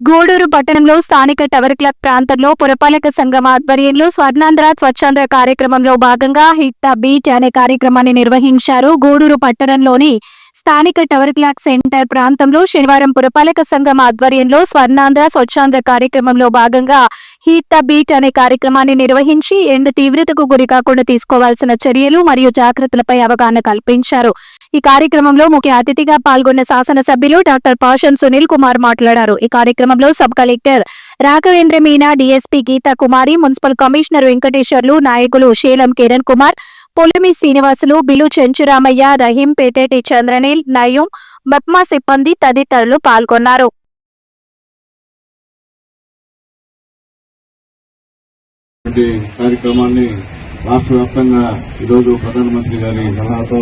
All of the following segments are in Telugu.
గూడూరు పట్టణంలో స్థానిక టవర్ క్లబ్ ప్రాంతంలో పురపాలక సంఘం ఆధ్వర్యంలో స్వర్ణాంధ్ర స్వచ్ఛాంధ్ర కార్యక్రమంలో భాగంగా హిట్ ద బీట్ అనే కార్యక్రమాన్ని నిర్వహించారు గూడూరు పట్టణంలోని స్థానిక టవర్ క్లాక్ సెంటర్ ప్రాంతంలో శనివారం పురపాలక సంఘం ఆధ్వర్యంలో స్వర్ణాంధ్ర స్వచ్ఛాంధ్ర కార్యక్రమంలో భాగంగా హీట్ ద బీట్ అనే కార్యక్రమాన్ని నిర్వహించి ఎండ తీవ్రతకు గురి కాకుండా తీసుకోవాల్సిన చర్యలు మరియు జాగ్రత్తలపై అవగాహన కల్పించారు. ఈ కార్యక్రమంలో ముఖ్య అతిథిగా పాల్గొన్న శాసనసభ్యులు డాక్టర్ పాషం సునీల్ కుమార్ మాట్లాడారు. ఈ కార్యక్రమంలో sub collector Raghavendra Meena DSP Geeta Kumari municipal commissioner Venkateswarlu నాయకులు శీలం కిరణ్ కుమార్ పొలిమి శ్రీనివాసులు బిలు చెంచురామయ్య రహీం పేటేటి చంద్రనీల్ నయం మప్మా సిబ్బంది తదితరులు పాల్గొన్నారు. కార్యక్రమాన్ని రాష్ట్ర వ్యాప్తంగా ఈరోజు ప్రధానమంత్రి గారి సలహాతో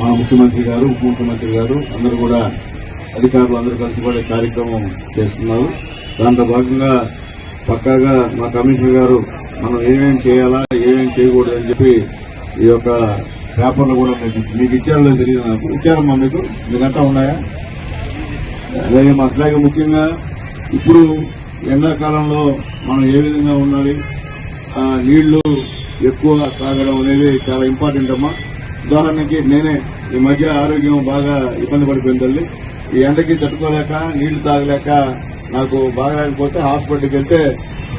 మా ముఖ్యమంత్రి గారు ఉప ముఖ్యమంత్రి గారు అందరూ కూడా అధికారులు అందరూ కలిసి కూడా కార్యక్రమం చేస్తున్నారు. దాంట్లో భాగంగా పక్కాగా మా కమిషనర్ గారు మనం ఏమేం చేయాలా ఏమేం చేయకూడదు అని చెప్పి ఈ యొక్క పేపర్లు కూడా మీకు మీకు ఇచ్చారో తెలియదు నాకు. ఇచ్చారమ్మా మీకు? మీకంతా ఉన్నాయా? అలాగే మా- అట్లాగే ముఖ్యంగా ఇప్పుడు ఎండాకాలంలో మనం ఏ విధంగా ఉండాలి? ఆ, నీళ్ళు ఎక్కువ తాగడం అనేది చాలా ఇంపార్టెంట్ అమ్మా. ఉదాహరణకి నేనే ఈ మధ్య ఆరోగ్యం బాగా ఇబ్బంది పడిపోయింది తల్లి. ఈ ఎండకి తట్టుకోలేక నీళ్ళు తాగలేక నాకు బాగలేకపోతే హాస్పిటల్కి వెళ్తే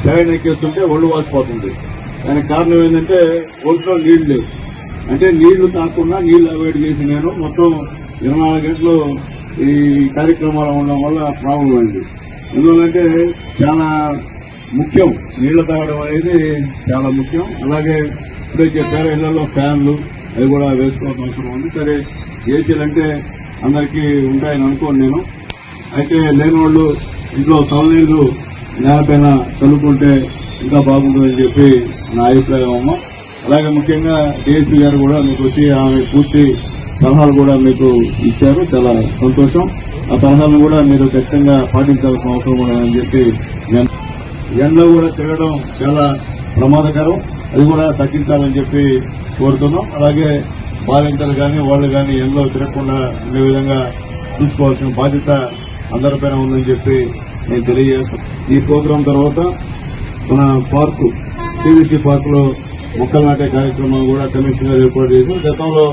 సరైన ఎక్కేస్తుంటే ఒళ్ళు వాసిపోతుంది. దానికి కారణం ఏంటంటే ఒంట్లో నీళ్ళు లేవు. అంటే నీళ్ళు తాకుండా నీళ్ళు అవాయిడ్ చేసి నేను మొత్తం ఇరవై నాలుగు గంటలు ఈ కార్యక్రమాలు ఉండడం వల్ల ప్రాబ్లం అయింది. ఎందువల్లంటే చాలా ముఖ్యం నీళ్ళు తాగడం అనేది చాలా ముఖ్యం. అలాగే ఇప్పుడే చెప్పారు ఇళ్ళలో ఫ్యాన్లు అవి కూడా వేసుకోవాల్సిన అవసరం ఉంది. సరే ఏసీలు అంటే అందరికీ ఉంటాయని అనుకోను నేను. అయితే లేని వాళ్ళు ఇంట్లో తలనీళ్ళు నేలపైన చల్లుకుంటే ఇంకా బాగుంటుందని చెప్పి నా అభిప్రాయం అమ్మ. అలాగే ముఖ్యంగా డిఎస్పీ గారు కూడా మీకు వచ్చి ఆమె పూర్తి సలహాలు కూడా మీకు ఇచ్చారు. చాలా సంతోషం. ఆ సలహాలను కూడా మీరు ఖచ్చితంగా పాటించాల్సిన అవసరం కూడా అని చెప్పి నేను ఎండలో కూడా తిరగడం చాలా ప్రమాదకరం. అది కూడా తగ్గించాలని చెప్పి కోరుతున్నాం. అలాగే బాలింతలు కానీ వాళ్ళు కానీ ఎందులో తిరగకుండా ఉండే విధంగా చూసుకోవాల్సిన బాధ్యత అందరిపైన ఉందని చెప్పి నేను తెలియజేస్తాను ఈ ప్రోగ్రాం తర్వాత మన పార్కు సిబిసి పార్క్లో మొక్కలు నాటే కార్యక్రమం కూడా కమిషనర్ ఏర్పాటు చేశారు. గతంలో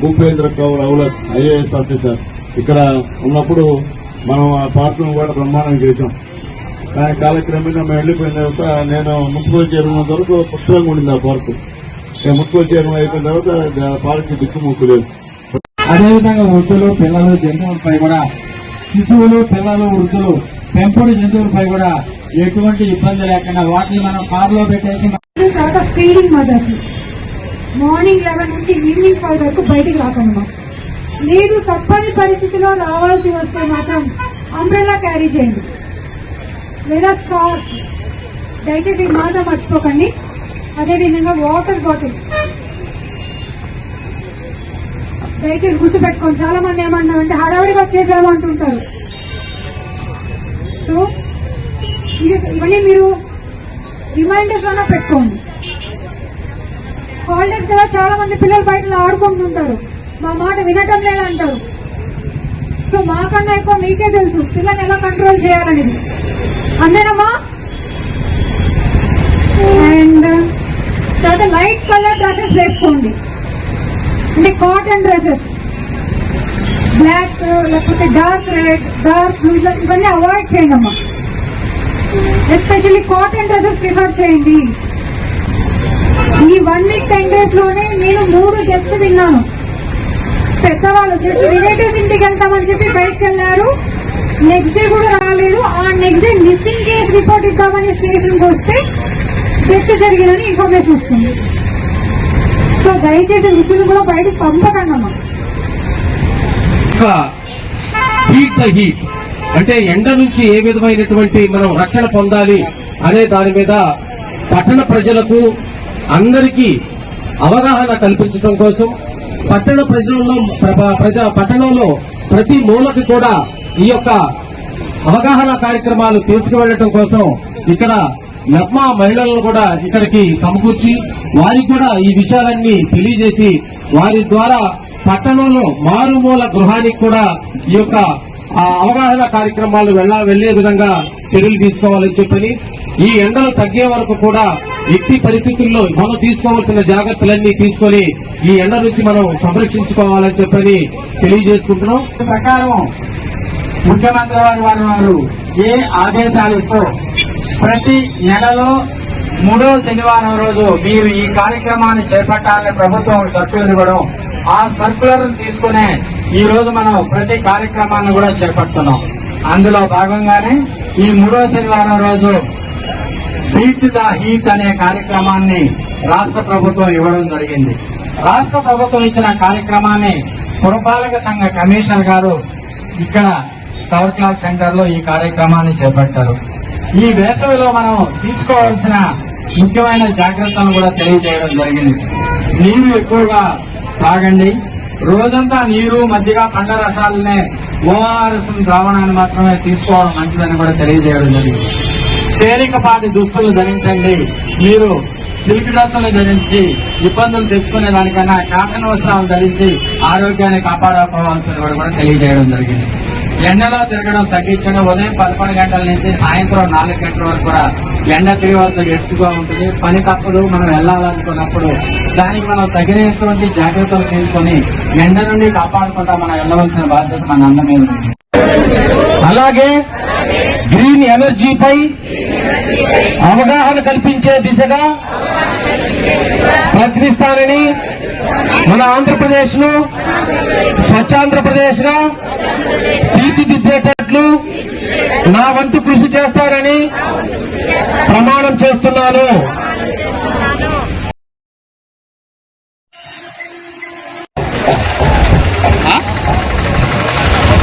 భూపేంద్ర కౌర్ అవులత్ ఐఏఎస్ ఆఫీసర్ ఇక్కడ ఉన్నప్పుడు మనం ఆ పార్క్ను కూడా బ్రహ్మాండం చేశాం. కానీ కాలక్రమేణా మేము వెళ్ళిపోయిన తర్వాత నేను మున్సిపల్ చైర్మన్ వరకు పుష్కలంగా ఉండింది ఆ పార్కు. మున్సిపల్ చైర్మన్ అయిపోయిన తర్వాత పార్టీ దిక్కు దిక్కుముక్కు లేదు అదేవిధంగా వృద్ధులు పిల్లలు జంతువులపై కూడా శిశువులు పిల్లలు వృద్ధులు పెంపుడు జంతువులపై కూడా ఎటువంటి ఇబ్బంది లేకుండా వాటిని మనం కారులో పెట్టేసి తర్వాత ఫీడింగ్ మదర్స్ మార్నింగ్ లెవెన్ నుంచి ఈవినింగ్ ఫైవ్ వరకు బయటికి రాకుండా లేదు తప్పని పరిస్థితిలో రావాల్సి వస్తే మాత్రం అంబ్రెలా క్యారీ చేయండి. లేదా స్కార్ఫ్ దయచేసి మాట మాత్రం మర్చిపోకండి. అదేవిధంగా వాటర్ బాటిల్ దయచేసి గుర్తుపెట్టుకోండి చాలా మంది ఏమన్నారంటే హడావిడిగా వచ్చేసాము అంటుంటారు. సో ఇది ఇవన్నీ మీరు రిమైండర్స్లోనే పెట్టుకోండి. హాలిడేస్ కదా చాలా మంది పిల్లలు బయట ఆడుకుంటుంటారు. మా మాట వినటం లేదంటారు. సో మాకన్నా ఎక్కువ మీకే తెలుసు పిల్లల్ని ఎలా కంట్రోల్ చేయాలనేది. అందేనమ్మా అండ్ తర్వాత లైట్ కలర్ డ్రెస్సెస్ వేసుకోండి. అంటే కాటన్ డ్రెస్సెస్ బ్లాక్ లేకపోతే డార్క్ రెడ్ డార్క్ బ్లూ ఇవన్నీ అవాయిడ్ చేయండి అమ్మా. ఎస్పెషల్లీ కాటన్ డ్రెస్సెస్ ప్రిఫర్ చేయండి. ఈ వన్ వీక్ టెన్ డేస్లోనే నేను మూడు డెత్స్ విన్నాను. పెద్దవాళ్ళు వచ్చేసి రిలేటివ్స్ ఇంటికి వెళ్తామని చెప్పి బయటకు వెళ్ళారు నెక్స్ట్ డే కూడా రాలేదు. ఆ next day missing case report ఇద్దామని స్టేషన్కి వస్తే చర్చ జరిగిందని ఇన్ఫర్మేషన్ వస్తుంది సో దయచేసి వృద్ధులు కూడా బయటకు పంపకండి హీట్ ద హీట్ అంటే ఎండ నుంచి ఏ విధమైనటువంటి మనం రక్షణ పొందాలి అనే దాని మీద పట్టణ ప్రజలకు అందరికీ అవగాహన కల్పించడం కోసం పట్టణ ప్రజలలో ప్రజా పట్టణంలో ప్రతి మూలకి కూడా ఈ యొక్క అవగాహన కార్యక్రమాలు తీసుకువెళ్ళడం కోసం ఇక్కడ లక్మా మహిళలను కూడా ఇక్కడికి సమకూర్చి వారికి కూడా ఈ విషయాలన్నీ తెలియజేసి వారి ద్వారా పట్టణంలో మారుమూల గృహానికి కూడా ఈ యొక్క అవగాహన కార్యక్రమాలు వెళ్ళ వెళ్ళే విధంగా చర్యలు తీసుకోవాలని చెప్పని ఈ ఎండలు తగ్గే వరకు కూడా ఎట్టి పరిస్థితుల్లో మనం తీసుకోవాల్సిన జాగ్రత్తలన్నీ తీసుకొని ఈ ఎండ నుంచి మనం సంరక్షించుకోవాలని చెప్పని తెలియజేసుకుంటున్నాం. ప్రకారం ముఖ్యమంత్రి వారు వారు ఏ ఆదేశాలు ఇస్తూ ప్రతి నెలలో మూడో శనివారం రోజు మీరు ఈ కార్యక్రమాన్ని చేపట్టాలని ప్రభుత్వం సర్కులర్ సర్క్యులర్ ఇవ్వడం ఆ సర్కులర్ తీసుకునే ఈ రోజు మనం ప్రతి కార్యక్రమాన్ని కూడా చేపడుతున్నాం. అందులో భాగంగానే ఈ మూడో శనివారం రోజు బీట్ ద హీట్ అనే కార్యక్రమాన్ని రాష్ట్ర ప్రభుత్వం ఇవ్వడం జరిగింది. రాష్ట్ర ప్రభుత్వం ఇచ్చిన కార్యక్రమాన్ని పురపాలక సంఘ కమిషనర్ గారు ఇక్కడ టవర్ క్లాక్ సెంటర్లో ఈ కార్యక్రమాన్ని చేపట్టారు. ఈ వేసవిలో మనం తీసుకోవాల్సిన ముఖ్యమైన జాగ్రత్తలను కూడా తెలియజేయడం జరిగింది. నీరు ఎక్కువగా తాగండి. రోజంతా నీరు మధ్యగా పండ్ల రసాలనే ఓఆర్ఎస్ ద్రావణాన్ని మాత్రమే తీసుకోవడం మంచిదని కూడా తెలియజేయడం జరిగింది. తేలికపాటి దుస్తులు ధరించండి. మీరు సిల్క్ డ్రెస్సులు ధరించి ఇబ్బందులు తెచ్చుకునే దానికన్నా కాటన్ వస్త్రాలు ధరించి ఆరోగ్యాన్ని కాపాడుకోవాల్సిన కూడా తెలియజేయడం జరిగింది. ఎండలో తిరగడం తగ్గించడం ఉదయం పదకొండు గంటల నుంచి సాయంత్రం నాలుగు గంటల వరకు కూడా ఎండ తిరిగి ఎక్కువగా ఉంటుంది. పని తప్పుడు మనం వెళ్ళాలనుకున్నప్పుడు దానికి మనం తగినటువంటి జాగ్రత్తలు తీసుకొని ఎండ నుండి కాపాడుకుంటా మనం వెళ్ళవలసిన బాధ్యత మన అందరి మీద ఉంది. అలాగే గ్రీన్ ఎనర్జీపై అవగాహన కల్పించే దిశగా ప్రయత్నిస్తానని మన ఆంధ్రప్రదేశ్ను స్వచ్ఛాంధ్రప్రదేశ్గా తీర్చిదిద్దేటట్లు నా వంతు కృషి చేస్తానని ప్రమాణం చేస్తున్నాను.